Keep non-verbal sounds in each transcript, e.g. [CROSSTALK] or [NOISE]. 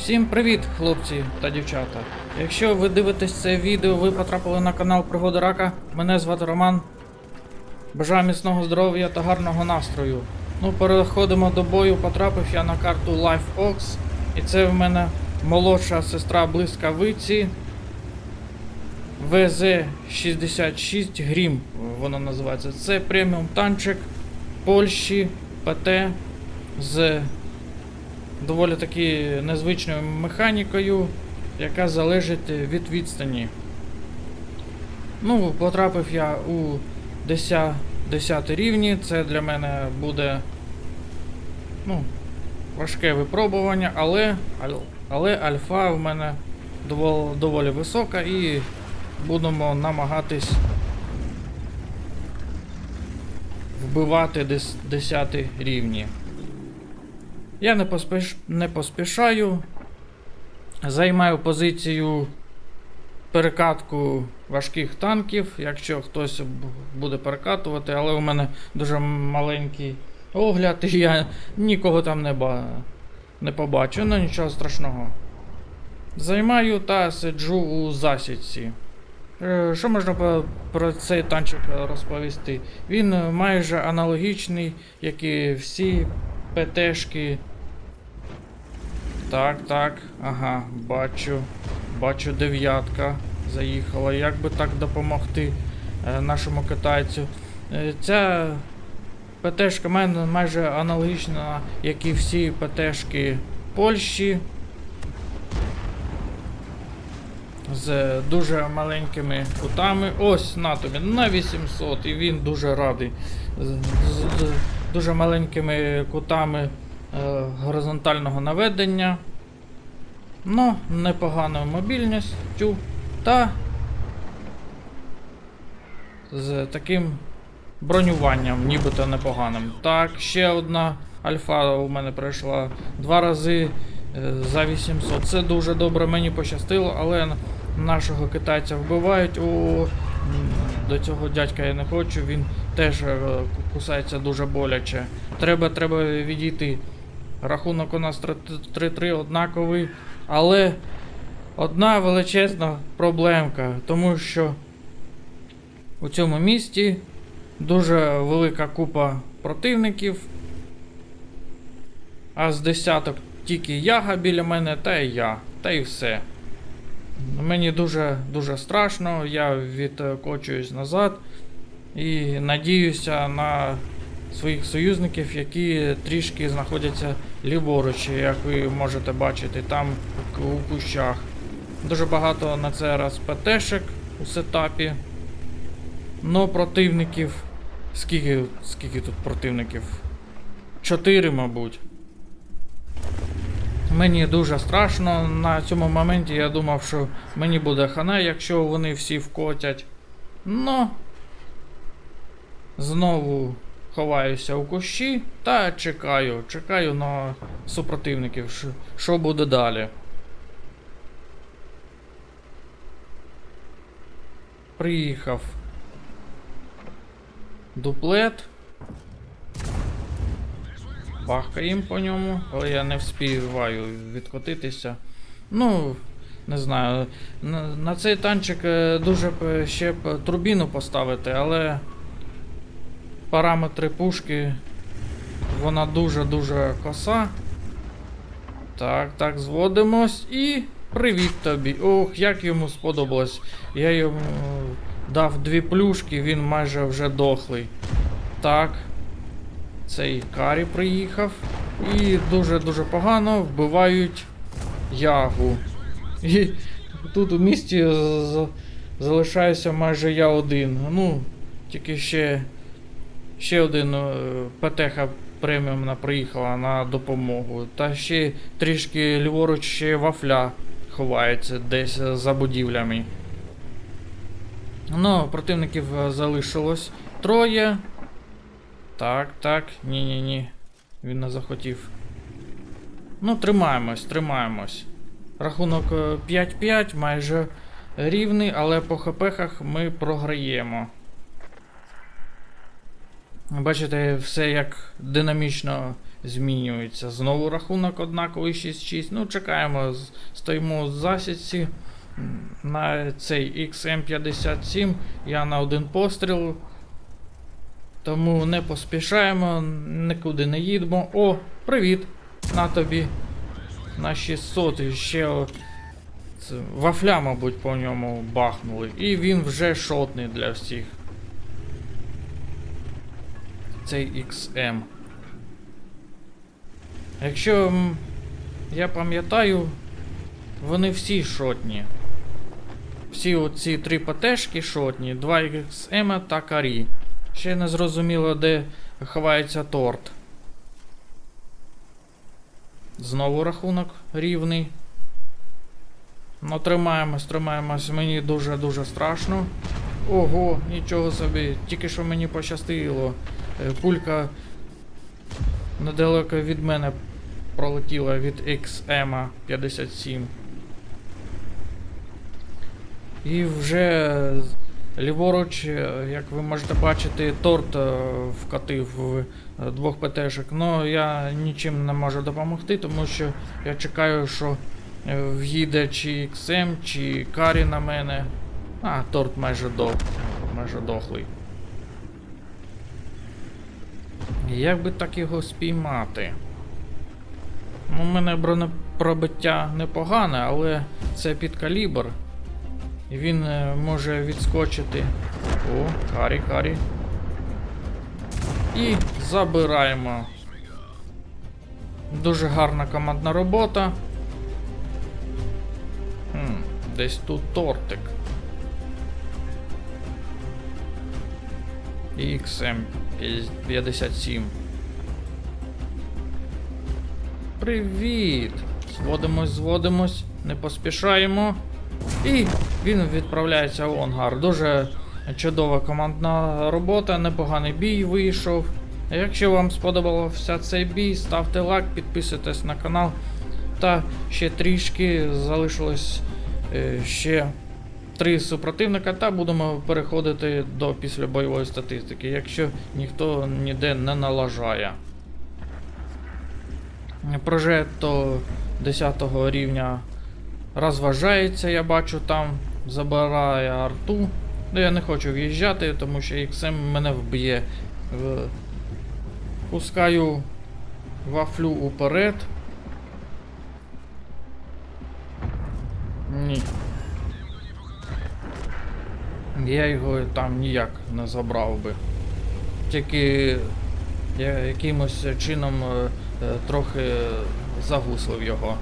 Всім привіт, хлопці та дівчата. Якщо ви дивитесь це відео, ви потрапили на канал Пригоди Рака. Мене звати Роман. Бажаю міцного здоров'я та гарного настрою. Ну, переходимо до бою. Потрапив я на карту Life Ox. І це в мене молодша сестра блискавиці. ВЗ-66 Грім, воно називається. Це преміум танчик Польщі ПТ з доволі таки незвичною механікою, яка залежить від відстані. Ну, потрапив я у 10, 10 рівні, це для мене буде ну, важке випробування, але, але альфа в мене доволі, доволі висока і будемо намагатись вбивати 10 рівні. Я не, поспіш... не поспішаю. Займаю позицію перекатку важких танків, якщо хтось буде перекатувати, але у мене дуже маленький огляд, [LAUGHS] і я нікого там не, ба... не побачу, ну нічого страшного. Займаю та сиджу у засідці. Е, Що можна про цей танчик розповісти? Він майже аналогічний, як і всі ПТшки. Так, так, ага, бачу. Бачу, дев'ятка заїхала. Як би так допомогти е, нашому китайцю? Е, ця ПТшка в мене майже аналогічна, як і всі ПТшки Польщі. З дуже маленькими кутами. Ось на тобі, на 800, і він дуже радий. З, з- з дуже маленькими кутами горизонтального наведення. Ну, непоганою мобільністю та з таким бронюванням, нібито непоганим. Так, ще одна альфа у мене пройшла два рази е, за 800. Це дуже добре, мені пощастило, але нашого китайця вбивають. О, до цього дядька я не хочу, він теж е, кусається дуже боляче. Треба, треба відійти. Рахунок у нас 3-3 однаковий, але одна величезна проблемка, тому що у цьому місті дуже велика купа противників, а з десяток тільки яга біля мене, та і я, та і все. Мені дуже дуже страшно, я відкочуюсь назад і надіюся на своїх союзників, які трішки знаходяться ліворуч, як ви можете бачити, там у- кущах. Дуже багато на це раз ПТшек у сетапі. Но противників. Скільки, скільки тут противників? Чотири, мабуть. Мені дуже страшно. На цьому моменті я думав, що мені буде хана, якщо вони всі вкотять. Но знову ховаюся у кущі та чекаю. Чекаю на супротивників. Що- буде далі? Приїхав. Дуплет. Бахкаємо по ньому, але я не вспіваю відкотитися. Ну, не знаю. На, цей танчик е, дуже ще б турбіну поставити, але параметри пушки. Вона дуже-дуже коса. Так, так, зводимось і привіт тобі. Ох, як йому сподобалось. Я йому дав дві плюшки, він майже вже дохлий. Так. Цей карі приїхав. І дуже-дуже погано вбивають ягу. І тут у місті залишаюся майже я один. Ну, тільки ще, ще один е, ПТХ преміумна приїхала на допомогу. Та ще трішки ліворуч ще вафля ховається десь за будівлями. Ну, противників е, залишилось троє. Так, так, ні-ні-ні. Він не захотів. Ну, тримаємось, тримаємось. Рахунок е, 5-5, майже рівний, але по хпхах ми програємо. Бачите, все як динамічно змінюється. Знову рахунок однаковий 6-6. Ну, чекаємо, стоїмо в засідці. На цей XM57 я на один постріл. Тому не поспішаємо, нікуди не їдемо. О, привіт! На тобі. На 600 і ще вафля, мабуть, по ньому бахнули. І він вже шотний для всіх. Цей XM. Якщо я пам'ятаю, вони всі шотні. Всі оці три ПТшки шотні, 2 XM та карі. Ще не зрозуміло, де ховається торт. Знову рахунок рівний. Ну, тримаємось, тримаємось. Мені дуже-дуже страшно. Ого, нічого собі. Тільки що мені пощастило. Е, Пулька недалеко від мене пролетіла від XM 57. І вже ліворуч, е, як ви можете бачити, торт е, вкатив в двох ПТшок. Ну я нічим не можу допомогти, тому що я чекаю, що в'їде чи XM, чи Карі на мене. А, торт майже дох, майже дохлий. Як би так його спіймати? Ну, У мене бронепробиття непогане, але це під калібр. Він е, може відскочити. О, карі, карі. І забираємо. Дуже гарна командна робота. Хм, десь тут тортик. XM57. Привіт! Зводимось, зводимось, не поспішаємо. І він відправляється в ангар. Дуже чудова командна робота, непоганий бій вийшов. Якщо вам сподобався цей бій, ставте лайк, підписуйтесь на канал. Та ще трішки залишилось е, ще три супротивника, та будемо переходити до післябойової статистики, якщо ніхто ніде не налажає. Прожето 10 рівня розважається, я бачу там, забирає арту. Ну я не хочу в'їжджати, тому що XM мене вб'є. Е, Пускаю вафлю уперед. Ні. Я його там ніяк не забрав би. Тільки я якимось чином е, е, трохи загуслив його.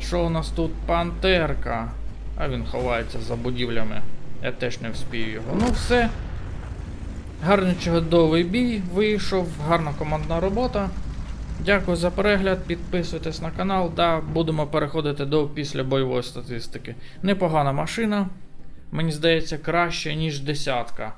Що у нас тут пантерка? А він ховається за будівлями. Я теж не вспію його. Ну все. Гарний чудовий бій вийшов, гарна командна робота. Дякую за перегляд, підписуйтесь на канал, да, будемо переходити до післябойової статистики. Непогана машина, мені здається, краще, ніж десятка.